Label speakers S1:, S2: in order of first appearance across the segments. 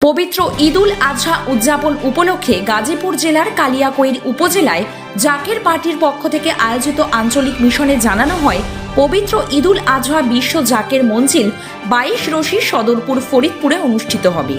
S1: পবিত্র ঈদুল আজহা উদযাপন উপলক্ষে গাজীপুর জেলার কালিয়াকৈর উপজেলায় জাকের পার্টির পক্ষ থেকে আয়োজিত আঞ্চলিক মিশনে জানানো হয়, পবিত্র ঈদুল আজহা বিশ্ব জাকের মঞ্জিল বাইশ রশি সদরপুর ফরিদপুরে অনুষ্ঠিত হবে।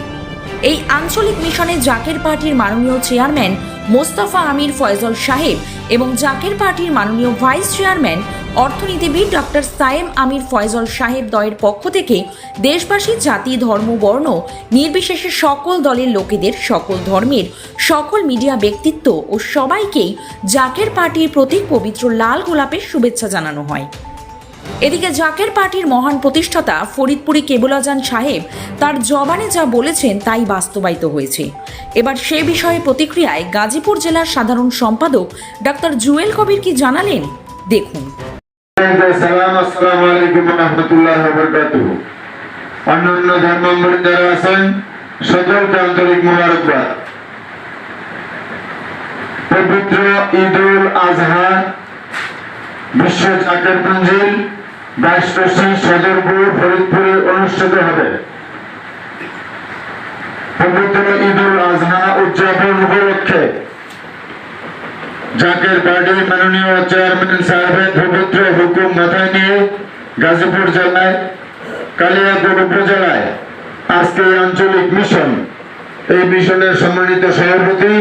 S1: এই আঞ্চলিক মিশনে জাকের পার্টির মাননীয় চেয়ারম্যান মোস্তফা আমির ফয়জল সাহেব এবং জাকের পার্টির মাননীয় ভাইস চেয়ারম্যান অর্থনীতিবিদ ডক্টর সায়েম আমির ফয়জল সাহেব দয়ের পক্ষ থেকে দেশবাসী, জাতি, ধর্ম, বর্ণ, নির্বিশেষে সকল দলের লোকেদের, সকল ধর্মের, সকল মিডিয়া ব্যক্তিত্ব ও সবাইকেই জাকের পার্টির প্রতি পবিত্র লাল গোলাপের শুভেচ্ছা জানানো হয়। এদিকে জাকের পার্টির মহান প্রতিষ্ঠাতা ফরিদপুরি কেবুলাজান সাহেব তার জবানে যা বলেছেন তাই বাস্তবায়িত হয়েছে। এবার সে বিষয়ে প্রতিক্রিয়ায় গাজীপুর জেলার সাধারণ সম্পাদক ডক্টর জুয়েল কবির কি জানালেন? দেখুন।
S2: আসসালামু আলাইকুম রহমতুল্লাহ অন্যান্য ধর্মাবলী যারা আছেন, সকলকে আন্তরিক মোবারকবাদ। পবিত্র ঈদুল আজহা বিশ্ব জাকের মঞ্জিল বাইশী সদরপুর ফরিদপুরে অনুষ্ঠিত হবে। পবিত্র ঈদুল আজহা উদযাপন উপলক্ষে জাকের পার্টির মাননীয় চেয়ারম্যান সাহেবের পবিত্র হুকুম মাথায় নিয়ে গাজীপুর জেলায় কালিয়াপুর উপজেলায় আজকে আঞ্চলিক মিশন, এই মিশনের সম্মানিত সভাপতি,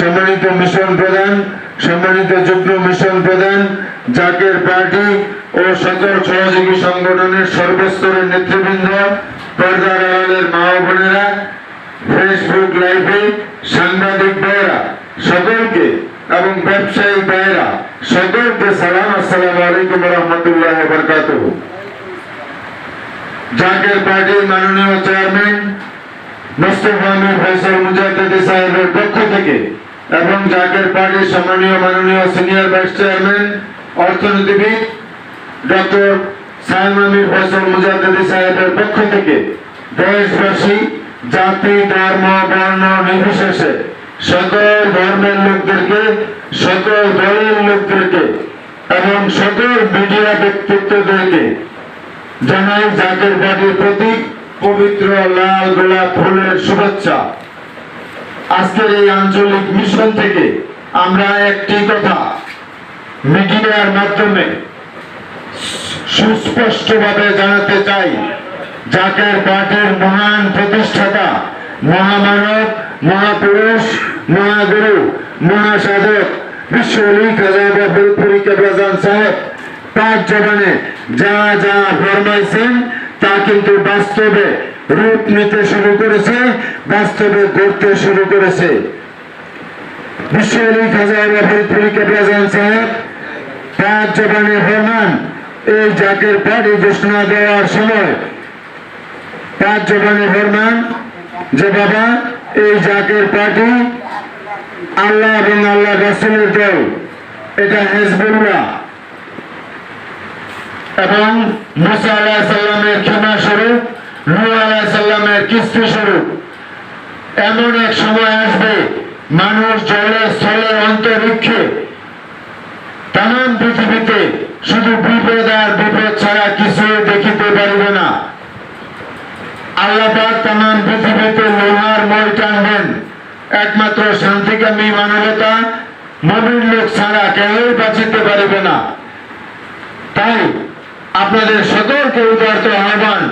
S2: সম্মানিত মিশন প্রধান, সম্মানিত যুগ্ম মিশন প্রধান, জাকের পার্টি ও সকল সহযোগী সংগঠনের সর্বস্তরের নেতৃবৃন্দ, পর্দার আড়ালের মা বোনেরা ফেসবুক লাইভে সাংবাদিক ভাইরা সকলকে এবং ব্যবসায়ী ভাইরা সকলকে সালাম, আসসালামু আলাইকুম রহমতুল্লাহ বরকাত জাকের পার্টির মাননীয় চেয়ারম্যান মোস্তফা আমির ফয়সাল মুজাদ্দিদি সাহেবের পক্ষ থেকে এবং জাকের পার্টির সম্মানীয় মাননীয় সিনিয়র ভাইস চেয়ারম্যান, অর্থনীতিবিদ ডক্টর সাইম আমির ফয়সাল মুজাদ্দিদি সাহেবের পক্ষ থেকে দেশবাসী জাতি, ধর্ম, বর্ণ নির্বিশেষে সকল ধর্মের লোকদেরকে, সকল দলের লোকদেরকে এবং সকল মিডিয়া ব্যক্তিত্বদেরকে জানাই জাকের পার্টির প্রতীক পবিত্র লাল গোলাপ ফুলের শুভেচ্ছা। আজকের এই আঞ্চলিক মিশন থেকে আমরা একটি কথা মিডিয়ার মাধ্যমে সুস্পষ্টভাবে জানাতে চাই জাকের পার্টির মহান প্রতিষ্ঠাতা, মহামানব, মহাপুরুষ মহাগুরু, মহাসাধক বিশ্বলী খাজা ফরিদপুরি কেবলাজান সাহেব তার জবানে যা যা ফরমাইছেন, তা কিন্তু বাস্তবে রূপ নিতে শুরু করেছে, বাস্তবে গড়তে শুরু করেছে। বিশ্বলী খাজা ফরিদপুরি কেবলাজান সাহেব তার জবানে ফরমান, এই জাকের পার্টি ঘোষণা দেওয়ার সময় তার জবানে ফরমান যে, বাবা, এই জাকের পার্টি আল্লাহ এবং আল্লাহ রাসুলের দল এটা হেজবুল্লাহ। এবং মুসা আলাহ সাল্লামের ক্ষমা স্বরূপ নূ আলাহ সাল্লামের কিস্তি স্বরূপ। এমন এক সময় আসবে, মানুষ জলে, স্থলে, অন্তরিক্ষে, তাম পৃথিবীতে শুধু বিপদ আর বিপদ ছাড়া কিছু দেখিতে পারিবে না। আল্লাহ তাম পৃথিবীতে লোহার মই টানবেন। একমাত্র শান্তিকামী মানবতা মমিন লোক ছাড়া কেউই বাঁচিতে পারবে না। তাই আপনাদের সকলকে উদার্ত আহ্বান,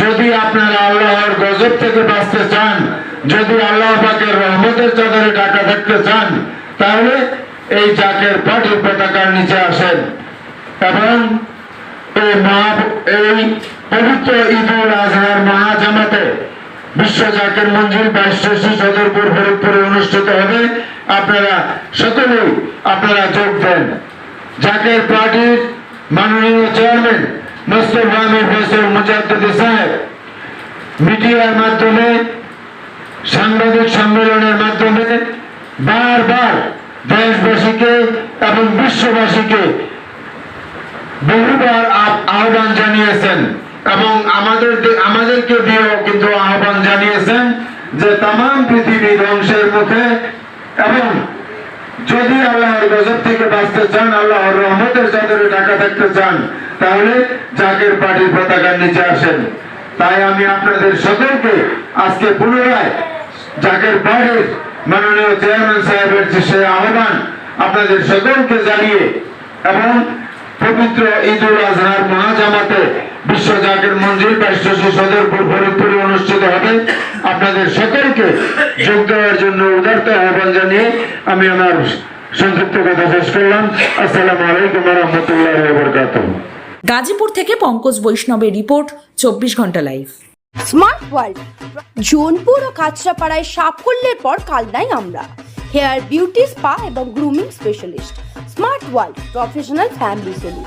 S2: যদি আপনারা আল্লাহর গজব থেকে বাঁচতে চান, যদি আল্লাহ পাকের রহমতের চাদরে ঢাকা থাকতে চান, তাহলে এই জাকের পাটির পতাকার নিচে আসেন। এবং এই মহা এই পবিত্র ঈদুল আজহার মহাজামাতে বিশ্ব জাকের মঞ্জিল বাইশী সদরপুর ফরিদপুরে অনুষ্ঠিত হবে। আপনারা সকলেই আপনারা যোগ দেন। জাকের পার্টির মাননীয় চেয়ারম্যান বহুবার আহ্বান জানিয়েছেন এবং আমাদের আমাদেরকে দিয়েও কিন্তু আহ্বান যে তাম পৃথিবী ধ্বংসের মুখে, এবং যদি আল্লাহর গজব থেকে বাঁচতে চান, আল্লাহর রহমতের চাদরে ঢাকা থাকতে চান, তাহলে জাকের পার্টির পতাকার নিচে আসেন। তাই আমি আপনাদের সকলকে আজকে পুনরায় জাকের বাড়ির মাননীয় চেয়ারম্যান সাহেবের যে সে আহ্বান আপনাদের সকলকে জানিয়ে এবং পবিত্র ঈদ উল আজহার মহাজামাতে বিশ্ব জাকের মঞ্জিল বাইশশো সদরপুর ফরিদপুরে অনুষ্ঠিত হবে। আপনাদের সকলকে যোগ দেওয়ার জন্য উদারত আহ্বান জানিয়ে আমি আমার সংক্ষিপ্ত কথা শেষ করলাম। আসসালামু আলাইকুম রহমতুল্লাহ বরকাতুহ।
S1: গাজীপুর থেকে পঙ্কজ বৈষ্ণবের রিপোর্ট চব্বিশ ঘণ্টা লাইভ।
S3: স্মার্ট ওয়ার্ল্ড জোনপুর ও কাঁচরাপাড়ায় সাফল্যের পর কালনাই আমরা। হেয়ার বিউটি স্পা এবং grooming specialist. Smart world professional family salon.